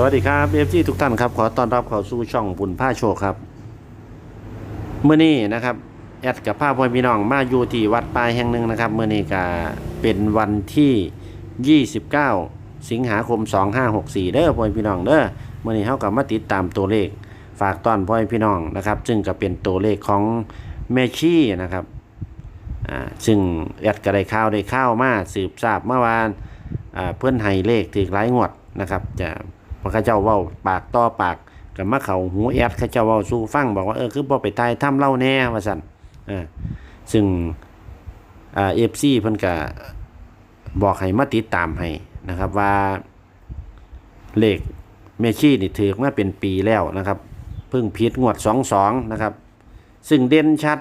สวัสดีครับเอฟซีทุกท่านครับ ขอต้อนรับเข้าสู่ช่องบุญผ้าโชคครับเมื่อนี้นะครับ แอดกับผ้าพ่อพี่น้องมาอยู่ที่วัดปลายแห่งหนึ่งนะครับเมื่อนี้ก็เป็นวันที่ 29 สิงหาคม 2564 เด้อพ่อพี่น้องเด้อเมื่อนี้เขากับมาติดตามตัวเลข ฝากต้อนพ่อพี่น้องนะครับ ซึ่งก็เป็นตัวเลขของแม่ชี่นะครับอ่าซึ่งแอดก็ได้ข้าวได้ข้าวมาสืบทราบเมื่อวานอ่าเพื่อนให้เลขถือหลายงวดนะครับจะ พระเจ้าเว้าปากต่อปากกับมาเขาหูแอดเข้าเจ้าเว้าสู่ฟังบอกว่าเออคือบ่ไปตายถ้ำเล่าแน่ว่าสั่นเออซึ่งอ่าเอฟซีเพิ่นก็บอกให้มาติดตามให้นะครับว่าเลขเมชี่นี่ถือมาเป็นปีแล้วนะครับเพิ่งผิดงวดสองสองนะครับ ซึ่งเด่นชัด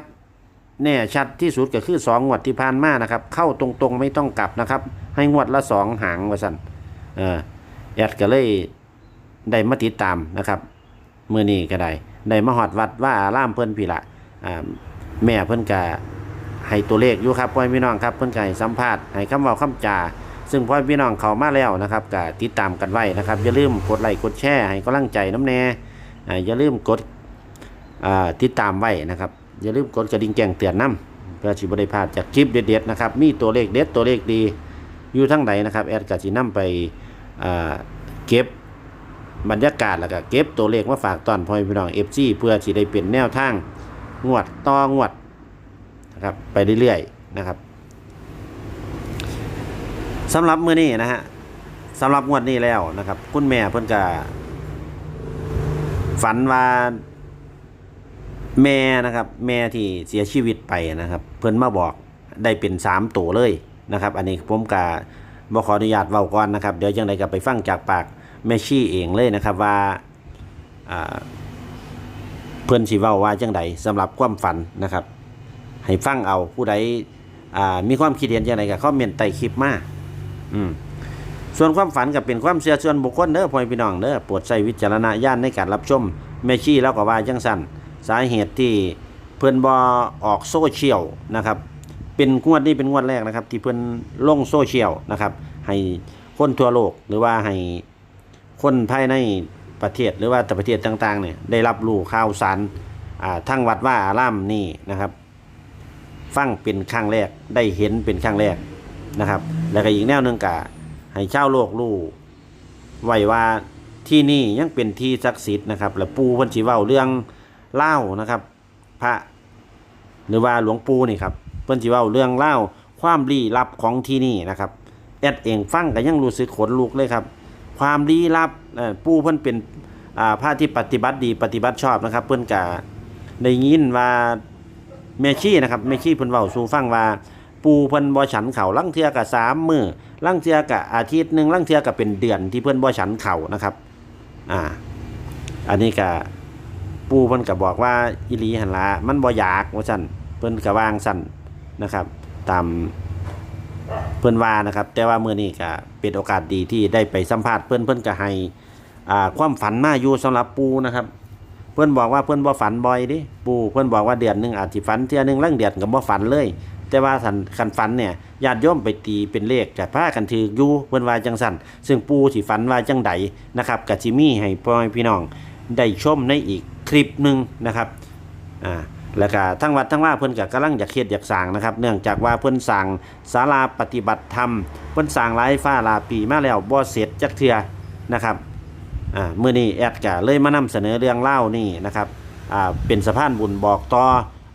แน่ชัดที่สุดก็คือสองงวดที่ผ่านมานะครับ เข้าตรงๆไม่ต้องกลับนะครับ ให้งวดละสองหางว่าสั่นเออแอดก็เลย ได้มาติดตามนะครับมือนี้ก็ได้ได้มาหอดวัดว่าอารามเพิ่นพี่ละแม่เพิ่นก็ให้ตัวเลขอยู่ครับพ่อพี่น้องครับเพิ่นก็ให้สัมภาษณ์ให้คำเว้าคำจาซึ่งพ่อพี่น้องเขามาแล้วนะครับก็ติดตามกันไว้นะครับอย่าลืมกดไลค์กดแชร์ให้กำลังใจน้ำแน่อย่าลืมกดติดตามไว้นะครับอย่าลืมกดกระดิ่งแจ้งเตือนน้ำเพื่อสิบได้พลาดจากคลิปเด็ดๆนะครับมีตัวเลขเด็ดตัวเลขดีอยู่ทั้งใดนนะครับแอดกสินำไปเก็บ บรรยากาศแล้วก็เก็บตัวเลขมาฝากตอนพ่อพี่น้องเอฟซีเพื่อสิได้เป็นแนวทางงวดต่องวดนะครับไปเรื่อยๆนะครับสำหรับมื้อนี้นะฮะสำหรับงวดนี้แล้วนะครับ คุณแม่เพิ่นก็ฝันว่าแม่นะครับ แม่ที่เสียชีวิตไปนะครับ เพิ่นมาบอกได้เป็นสามตัวเลยนะครับ อันนี้ผมกะบ่ขออนุญาตเว้าก่อนนะครับ เดี๋ยวจังไดก็ไปฟังจากปาก แม่ชี่เองเลยนะครับว่าเพิ่อนสิเว้าว่าจังไดสำหรับความฝันนะครับ ให้ฟังเอาผู้ใดมีความคิดเห็นจังไดก็คอมเมนต์ใต้คลิปมาอืมส่วนความฝันก็เป็นความเชื่อส่วนบุคคลเด้อพ่อพี่น้องเด้อโปรดใช้วิจารณญาณในการรับชมแม่ชี่แล้วก็ว่าจังซั่นสาเหตุที่เพิ่อนบอออกโซเชียลนะครับเป็นงวดนี้เป็นงวดแรกนะครับ ที่เพิ่อนลงโซเชียลนะครับให้คนทั่วโลกหรือว่าให้ คนภายในประเทศหรือว่าแต่ประเทศต่างๆเนี่ยได้รับรู้ข่าวสารทั้งวัดว่าอารามนี่นะครับ ฟังเป็นครั้งแรกได้เห็นเป็นครั้งแรกนะครับ แล้วก็อีกแนวหนึงกะให้ชาวโลกรู้ไว้ว่าที่นี่ยังเป็นที่ศักดิ์สิทธิ์นะครับ และปูเพิ่นสิเว้าเรื่องเล่านะครับ พระหรือว่าหลวงปู่นี่ครับเพิ่นสิเว้าเรื่องเล่าความลี้ลับของที่นี่นะครับ แอดเองฟังก็ยังรู้สึกขนลุกเลยครับ ความลี้ลับปู่เพิ่นเป็นอ่าพระที่ปฏิบัติดีปฏิบัติชอบนะครับ เพิ่นก็ได้ยินว่าแม่ชีนะครับแม่ชีเพิ่นเว้าสู่ฟังว่าปูเพิ่นบ่ฉันเข้าลังเทือก็สามมือลังเทือก็อาทิตย์หนึ่งลังเทือก็เป็นเดือนที่เพิ่นบ่ฉันเข้านะครับ อ่า อันนี้ก็ปูเพิ่นก็บอกว่าอีหลีหันละมันบ่อยากว่าซั่นเพิ่นก็วางซั่นนะครับ ตาม เพิ่อนว่านะครับ แต่ว่าเมื้อนี้ก็เป็นโอกาสดีที่ได้ไปสัมภาษณ์เพิ่อนเพิ่อนก็ให้อ่าความฝันมาอยู่สำหรับปูนะครับ เพิ่อนบอกว่าเพิ่อนบ่ฝันบ่อยดิปูเพิ่อนบอกว่าเดือนหนึ่งอาจสิฝันเทื่อหนึงลังเดือนก็บ่ฝันเลย แต่ว่าคันคันฝันเนี่ยญาติโยมไปตีเป็นเลขก็พากันถืออยู่เพิ่อนว่าจังซั่นซึ่งปูสิฝันว่าจังใดนะครับก็สิมี่ให้พ่อพี่น้องได้ชมในอีกคลิปหนึ่งนะครับอ่า แล้วก็ทั้งวัดทั้งว่าเพิ่นก็กำลังอยากเฮ็ดอยากสร้างนะครับ เนื่องจากว่าเพิ่นสร้างศาลาปฏิบัติธรรมเพิ่นสร้างหลายฟ้าหลายปีมาแล้วบ่เสร็จจักเทื่อนะครับอ่ามื้อนี้แอดก็เลยมานำเสนอเรื่องเล่านี่นะครับอ่าเป็นสะพานบุญบอกต่อ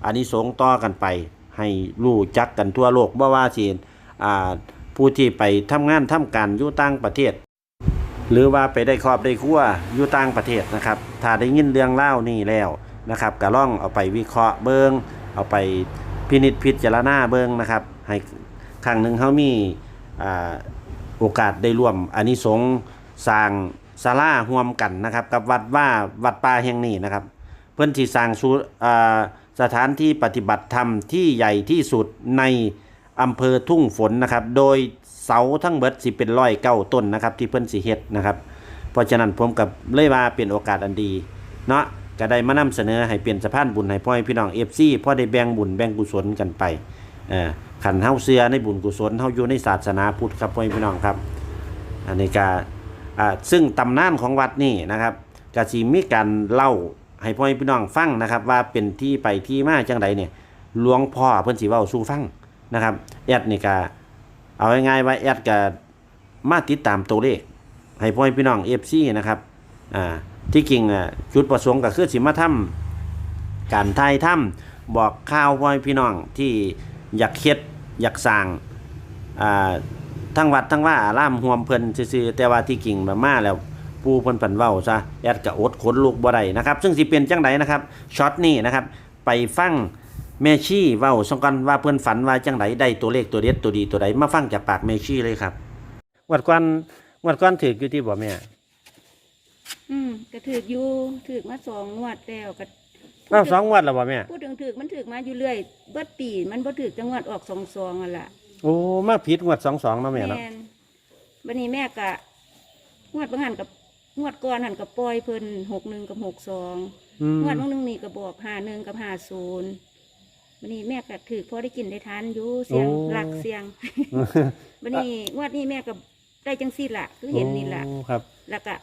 อานิสงส์ต่อกันไป ให้รู้จักกันทั่วโลกบ่ว่าสิอ่าผู้ที่ไปทำงานทำการอยู่ต่างประเทศ หรือว่าไปได้ครอบได้ครัวอยู่ต่างประเทศนะครับถ้าได้ยินเรื่องเล่านี่แล้ว นะครับก็ล่องเอาไปวิเคราะห์เบิงเอาไปพินิจพิจารณาเบิงนะครับให้ครั้งหนึ่งเขามีอโอกาสได้ร่วมอานิสงส์สร้างศาลาร่วมกันนะครับ กับวัดว่าวัดป่าแห่งนี้นะครับ เพื่อนที่สร้างสูอ่าสถานที่ปฏิบัติธรรมที่ใหญ่ที่สุดในอำเภอทุ่งฝนนะครับ โดยเสาทั้งเบิดสิเป็นร้อยเก้าต้นนะครับ ที่เพื่อนสิเฮ็ดนะครับ เพราะฉะนั้นผมกับเลยว่าเป็นโอกาสอันดีเนาะ ก็ได้มานำเสนอให้เป็นสะพานบุญให้พ่อให้พี่น้องเอฟซีพ่อได้แบ่งบุญแบ่งกุศลกันไปเออขันเฮาเสือในบุญกุศลเฮาอยู่ในศาสนาพุทธครับพ่อให้พี่น้องครับ อันนี้ก็อ่าซึ่งตำนานของวัดนี่นะครับกสิมีการเล่าให้พ่อแม่พี่น้องฟังนะครับว่าเป็นที่ไปที่มาจังใดเนี่ยหลวงพ่อเพิ่นสิเว้าสู่ฟังนะครับแอดนี่ก็เอาง่ายๆว่าแอดก็มาติดตามตัวเลขให้พ่อแม่พี่น้อง FC นะครับอ่า ที่จริงอะจุดประสงค์ก็คือสิมาทำการถ่ายทำบอกข่าวพ่อพี่น้องที่อยากเฮ็ดอยากสร้างอ่าทั้งวัดทั้งว่าอารามรวมเพิ่นซื่อๆแต่ว่าที่กิ่งแบบมาแล้วปูเพิ่นเพิ่นเว้าซะแอดก็อดขนลูกบ่ได้นะครับ ซึ่งสิเป็นจังไดนะครับช็อตนี้นะครับ ไปฟังแม่ชี่เว้าสงกันว่าเพิ่นฝันว่าจังไดได้ตัวเลขตัวเด็ดตัวดีตัวใดมาฟังจากปากแม่ชี่เลยครับวัดก่อนวัดก่อนถืออยู่ที่บ่แม่ อืมก็ถือกอยู่ถือกมาสองงวดแล้วก็อ้าวสองงวัดแล้วบ่แม่ พูดถึงถือกมันถือกมาอยู่เรื่อย เบิดปีมันบ่ถือกจังหวัดออกสองซองอะล่ะโอ้มาผิดงวด22เนาะแม่เนาะ นบัดนี้แม่ก็งวดบางหันกับงวดก่อนหันกับปล่อยเพิ่นหกหนึ่งกับหกสองอืมงวดบางหนึงนี่ก็บอกห้าหนึ่งกับห้าศูนย์บัดนี้แม่ก็ถือพอได้กินได้ทานอยู่เสียงหลักเสียง บัดนี้งวดนี้แม่ก็ได้จังซี่ล่ะ คือเห็นนี่ล่ะ โอ้ครับ แล้วก็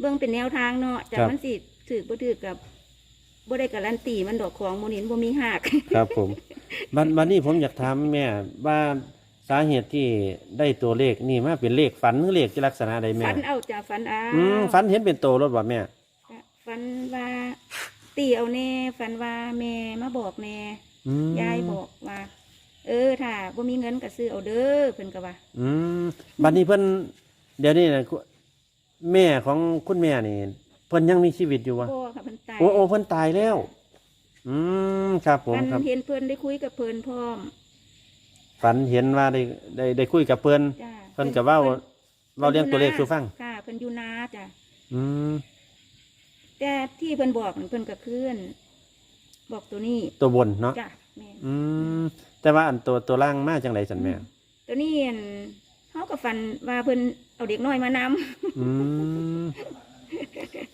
เบิ่งเป็นแนวทางเนาะจากครับ มันสิถือบ่ถือกับบ่ได้การันตีมันดอกของโมนินบ่มีหัก ครับผมบัดบัดนี้ผมอยากถามแม่ว่าสาเหตุที่ได้ตัวเลขนี่มาเป็นเลขฝันหรือเลขที่ลักษณะใดแม่ฝันเอาจ้ะฝันเอาอืมฝันเห็นเป็นโตรถบ่แม่ฝันว่าตีเอาแน่ฝันว่าแม่มาบอกแน่อืมยายบอกว่า เออถ้าบ่มีเงินก็ซื้อเอาเด้อเพิ่นก็ว่า อืมบัดนี้เพิ่นเดี๋ยวนี้นะคุ แม่ของคุณแม่นี่เพิ่นยังมีชีวิตอยู่วะพ่อค่ะเพิ่นตายโอ้โอ้เพิ่นตายแล้ว อืมครับผมฝันครับ เห็นเพิ่นได้คุยกับเพิ่นพร้อมฝันเห็นว่าได้ได้ได้คุยกับเพิ่นจ้าเพิ่นก็เว้าเว้าเรื่องตัวเลขสู่ฟัง ค่ะเพิ่นอยู่นาจ้ะอืมแต่ที่เพิ่นบอกนั่นเพิ่นก็คืนบอกตัวนี้ตัวบนเนาะจ้ะแม่นอืมแต่ว่าอันตัวตัวล่างมาจังไดสันแม่ตัวนี้อั่นเขาก็ฝันว่าเพิ่น เอาเด็กน้อยมานำอืม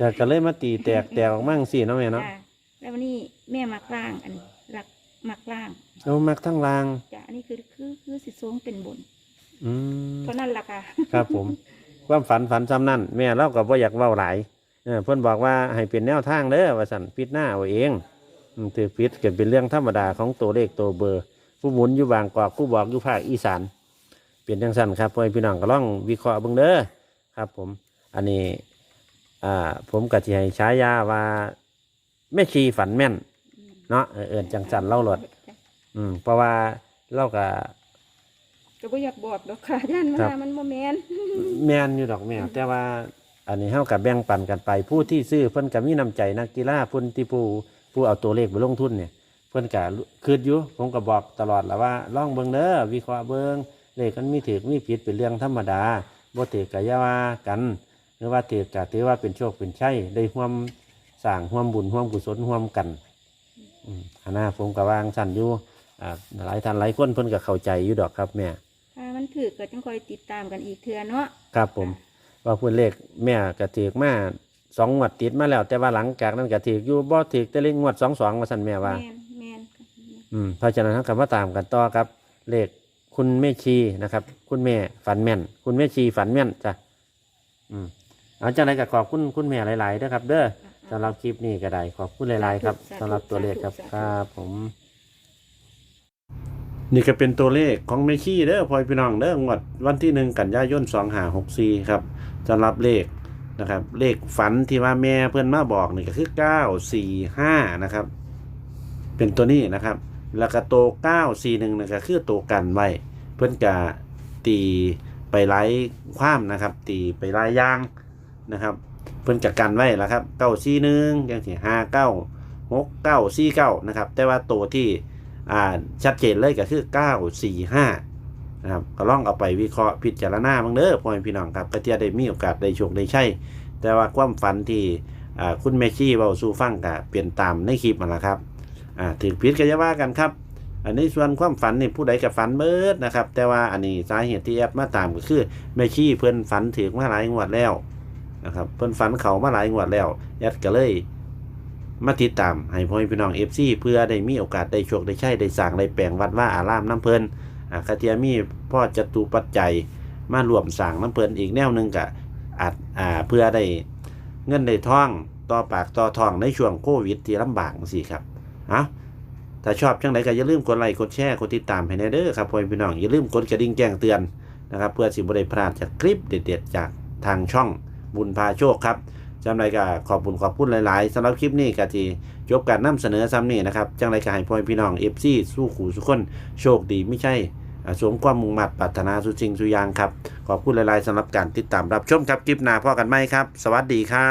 ก็ก็เลยมาตีแตกแตกออกมาจังซี่เนาะแม่เนาะจ้ะแล้ววันนี้แม่มักล่างอันหลักมักล่างเอามักทั้งล่าง จ้ะอันนี้คือคือคือสิทรงเป็นบนอืมเท่านั้นล่ะค่ะ ครับผม ความฝันฝันซ้ำนั่นแม่เราก็บ่อยากเว้าหลายเออเพิ่นบอกว่าให้เป็นแนวทางเด้อว่าสั่นพิดหน้าเอาเองอืมถือพิดก็เป็นเรื่องธรรมดาของตัวเลขตัวเบอร์ ผู้หมุนอยู่บางกอกผู้บอกอยู่ภาคอีสาน เป็นจังสั่นครับพ่อแม่พี่น้องก็ลองวิเคราะห์เบิ่งเด้อครับ ผม อันนี้ อ่า ผมก็สิให้ฉายาว่าแม่ชีฝันแม่น เนาะเออเอินจังสันเล่าหลดจ้ะอืมเพราะว่าเราก็ก็บ่อยากบอกดอกค่ะย่านครับว่ามันบ่แม่นแม่นอยู่ดอกแม่แต่ว่า อันนี้เฮากับแบ่งปันกันไป ผู้ที่ซื้อเพิ่นก็มีน้ำใจนักกีฬาผู้ที่ผู้ผู้เอาตัวเลขไปลงทุนเนี่ย เพิ่นก็คืดอยู่ผมก็บอกตลอดแหละว่าลองเบิ่งเด้อวิเคราะห์เบิ่ง เลขมันมีถูกมีผิดเป็นเรื่องธรรมดาบ่ถูกก็อย่าว่ากัน หรือว่าถูกก็ถือว่าเป็นโชคเป็นชัยได้ร่วมสร้างร่วมบุญร่วมกุศลร่วมกันอืมอันน่าผมก็วางสั่นอยู่อ่าหลายท่านหลายคนเพิ่นก็เข้าใจอยู่ดอกครับแม่ถ้ามันถือก็จังคอยติดตามกันอีกเทื่อเนาะครับผม ว่าพูดเลขแม่ก็ถือมาสองงวดติดมาแล้ว แต่ว่าหลังจากนั้นก็ถืออยู่บ่ถือแต่เลขงวดสองสองมาสั่นแม่ว่าแม่นแม่นค่ะอืมเพราะฉะนั้นเรากลับมาตามกันต่อครับ เลข คุณแม่ชีนะครับ คุณแม่ฝันแม่น คุณแม่ชีฝันแม่นจ้ะอืมเอาจากไหนก็ขอบคุณคุณแม่หลายๆนะครับ เด้อสำหรับคลิปนี้ก็ได้ขอบคุณหลายๆครับสำหรับตัวเลขครับครับผม นี่ก็เป็นตัวเลขของแม่ชีเด้อพลอยพี่น้องเด้องวดวันที่หนึ่งกันยายนสองหาหกสี่ครับสำหรับเลขนะครับ เลขฝันที่ว่าแม่เพื่อนมาบอกนี่ก็คือเก้าสี่ห้านะครับ เป็นตัวนี้นะครับ แล้วก็โตวเก้าสี่หนึ่งนะก็คือตัวกันไว้เพื่อนกะตีไปไล่ความนะครับ ตีไปไล่ย่างนะครับ เพื่อนกะกันไว้แล้วครับเก้าสี่หนึ่งยังสี่ห้าเก้าหกเก้าสี่เก้านะครับ แต่ว่าตัวที่อ่าชัดเจนเลยก็คือ945นะครับก็ลองเอาไปวิเคราะห์พิจารณาบ้างเด้อพ่อแม่พี่น้องครับก็จะได้มีโอกาสได้โชคได้ใช่แต่ว่าความฝันที่อ่าคุณแมชี่เบาสู่ฟังก็เปลี่ยนตามในคลิปมาแล้วครับ อ่าถึงผิดก็จะว่ากันครับ อันนี้ส่วนความฝันนี่ผู้ใดกับฝันเบิดนะครับ แต่ว่าอันนี้สาเหตุที่แอดมาตามก็คือแม่ชี่เพื่อนฝันถึงมาหลายงวดแล้วนะครับเพื่อนฝันเขามาหลายงวดแล้วแอดก็เลยมาติดตามให้พ่อแม่พี่น้องเอฟซีเพื่อได้มีโอกาสได้โชคได้ใช้ได้สร้างได้แปลงวัดว่าอารามน้ำเพลินอาคาเทียมีพ่อจตุปัจจัยมารวมสร้างน้ำเพลินอีกแนวหนึ่งก็อาจอ่าเพื่อได้เงินได้ท่องต่อปากต่อทองในช่วงโควิดที่ลำบากจังซี่ครับ เอาถ้าชอบจังไดก็อย่าลืมกดไลค์กดแชร์กดติดตามให้แน่เด้อครับพ่อพี่น้องอย่าลืมกดกระดิ่งแจ้งเตือนนะครับเพื่อสิบ่ได้พลาดจากคลิปเด็ดๆจากทางช่องบุญพาโชคครับจำไรก็ขอบคุณขอบคุณหลายๆสำหรับคลิปนี้ก็ที่จบการนำเสนอซ้ำนี่นะครับจังไรก็ให้พ่อพี่น้อง FC สู้ขู่สุขคนโชคดีไม่ใช่สวมความมุ่งมั่นปรารถนาสุจริงสุยางครับ ขอบคุณหลายๆสำหรับการติดตามรับชมครับคลิปหน้าพ่อกันไหมครับ สวัสดีครับ